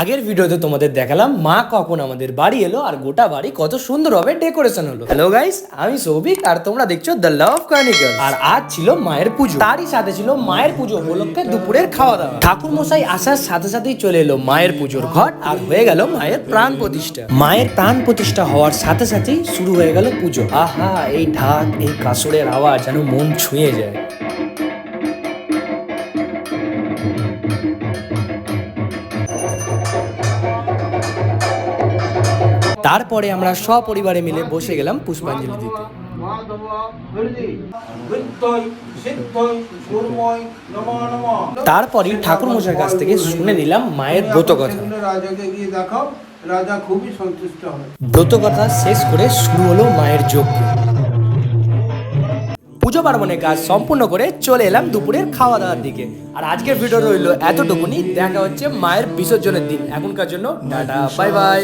আগের ভিডিওতে তোমাদের দেখালাম মা কখন আমাদের বাড়ি এলো আর গোটা বাড়ি কত সুন্দরভাবে ডেকোরেশন হলো। হ্যালো গাইস আমি সৌভিক আর তোমরা দেখছ দ্য লাভ কার্নিকাল আর আজ ছিল মায়ের পুজো। তারই সাথে ছিল মায়ের পুজো উপলক্ষে দুপুরের খাওয়া দাওয়া ঠাকুর মশাই আসার সাথে সাথেই চলে এলো মায়ের পুজোর ঘট আর হয়ে গেল মায়ের প্রাণ প্রতিষ্ঠা। মায়ের প্রাণ প্রতিষ্ঠা হওয়ার সাথে সাথেই শুরু হয়ে গেল পুজো। আহা, এই ঢাক, এই কাসরের আওয়াজ যেন মন ছুঁয়ে যায়। তারপরে আমরা সপরিবারে মিলে বসে গেলাম পুষ্পাঞ্জলি দিতে। তারপরই ঠাকুর মশাইয়ের কাছ থেকে শুনে নিলাম মায়ের ব্রত কথা রাজা খুবই সন্তুষ্ট হয় ব্রত কথা শেষ করে শুরু হলো মায়ের যজ্ঞ। পুজো পার্বণের কাজ সম্পূর্ণ করে চলে এলাম দুপুরের খাওয়া দাওয়ার দিকে। আর আজকের ভিডিও রইল এতটুকুনি। দেখা হচ্ছে মায়ের বিসর্জনের দিন। এখনকার জন্য টাটা, বাই বাই।